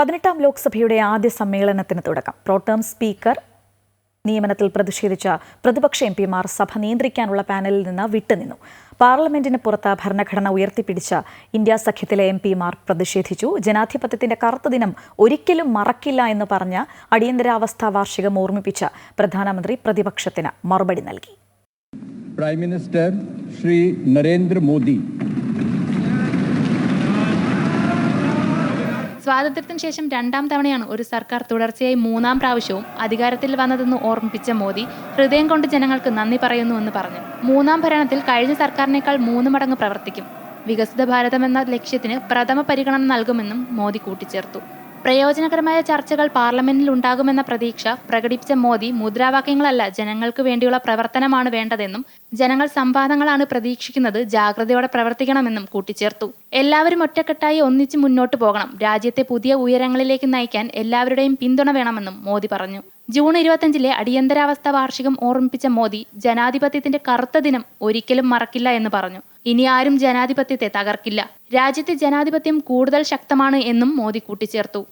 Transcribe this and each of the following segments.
പതിനെട്ടാം ലോക്സഭയുടെ ആദ്യ സമ്മേളനത്തിന് തുടക്കം. പ്രോട്ടേം സ്പീക്കർ നിയമനത്തിൽ പ്രതിഷേധിച്ച പ്രതിപക്ഷ എം പിമാർ സഭ നിയന്ത്രിക്കാനുള്ള പാനലിൽ നിന്ന് വിട്ടുനിന്നു. പാർലമെന്റിന് പുറത്ത് ഭരണഘടന ഉയർത്തിപ്പിടിച്ച ഇന്ത്യ സഖ്യത്തിലെ എം പിമാർ പ്രതിഷേധിച്ചു. ജനാധിപത്യത്തിന്റെ കറുത്ത ദിനം ഒരിക്കലും മറക്കില്ല എന്ന് പറഞ്ഞ അടിയന്തരാവസ്ഥ വാർഷികം ഓർമ്മിപ്പിച്ച പ്രധാനമന്ത്രി പ്രതിപക്ഷത്തിന് മറുപടി നൽകി. പ്രൈം മിനിസ്റ്റർ ശ്രീ നരേന്ദ്ര മോദി സ്വാതന്ത്ര്യത്തിന് ശേഷം രണ്ടാം തവണയാണ് ഒരു സർക്കാർ തുടർച്ചയായി മൂന്നാം പ്രാവശ്യവും അധികാരത്തിൽ വന്നതെന്ന് ഓർമ്മിപ്പിച്ച മോദി ഹൃദയം കൊണ്ട് ജനങ്ങൾക്ക് നന്ദി പറയുന്നുവെന്ന് പറഞ്ഞു. മൂന്നാം ഭരണത്തിൽ കഴിഞ്ഞ സർക്കാരിനേക്കാൾ മൂന്ന് മടങ്ങ് പ്രവർത്തിക്കും. വികസിത ഭാരതം എന്ന ലക്ഷ്യത്തിന് പ്രഥമ പരിഗണന നൽകുമെന്നും മോദി കൂട്ടിച്ചേർത്തു. പ്രയോജനകരമായ ചർച്ചകൾ പാർലമെന്റിൽ ഉണ്ടാകുമെന്ന പ്രതീക്ഷ പ്രകടിപ്പിച്ച മോദി മുദ്രാവാക്യങ്ങളല്ല ജനങ്ങൾക്ക് വേണ്ടിയുള്ള പ്രവർത്തനമാണ് വേണ്ടതെന്നും ജനങ്ങൾ സംവാദങ്ങളാണ് പ്രതീക്ഷിക്കുന്നത് ജാഗ്രതയോടെ പ്രവർത്തിക്കണമെന്നും കൂട്ടിച്ചേർത്തു. എല്ലാവരും ഒറ്റക്കെട്ടായി ഒന്നിച്ച് മുന്നോട്ട് പോകണം. രാജ്യത്തെ പുതിയ ഉയരങ്ങളിലേക്ക് നയിക്കാൻ എല്ലാവരുടെയും പിന്തുണ വേണമെന്നും മോദി പറഞ്ഞു. ജൂൺ ഇരുപത്തിയഞ്ചിലെ അടിയന്തരാവസ്ഥ വാർഷികം ഓർമ്മിപ്പിച്ച മോദി ജനാധിപത്യത്തിന്റെ കറുത്ത ദിനം ഒരിക്കലും മറക്കില്ല എന്ന് പറഞ്ഞു ഇനി ആരും ജനാധിപത്യത്തെ തകർക്കില്ല രാജ്യത്തെ ജനാധിപത്യം കൂടുതൽ ശക്തമാണ് എന്നും മോദി കൂട്ടിച്ചേർത്തു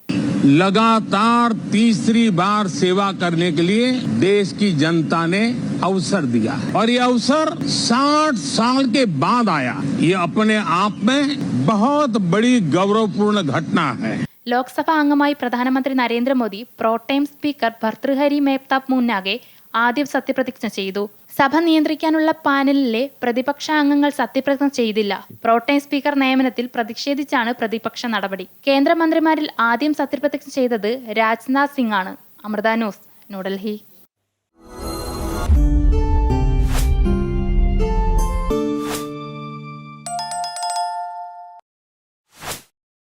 लगातार तीसरी बार सेवा करने के लिए देश की जनता ने अवसर दिया और ये अवसर 60 साल के बाद आया ये अपने आप में बहुत बड़ी गौरवपूर्ण घटना है ലോക്സഭാ അംഗമായി പ്രധാനമന്ത്രി Narendra Modi pro tem speaker Bhartruhari Mahtab മുന്നാകെ ആദ്യം സത്യപ്രതിജ്ഞ ചെയ്തു. സഭ നിയന്ത്രിക്കാനുള്ള പാനലിലെ പ്രതിപക്ഷ അംഗങ്ങൾ സത്യപ്രതിജ്ഞ ചെയ്തില്ല. പ്രോട്ടൈം സ്പീക്കർ നിയമനത്തിൽ പ്രതിഷേധിച്ചാണ് പ്രതിപക്ഷ നടപടി. കേന്ദ്രമന്ത്രിമാരിൽ ആദ്യം സത്യപ്രതിജ്ഞ ചെയ്തത് രാജ്നാഥ് സിംഗ് ആണ് അമൃത ന്യൂസ് ന്യൂഡൽഹി.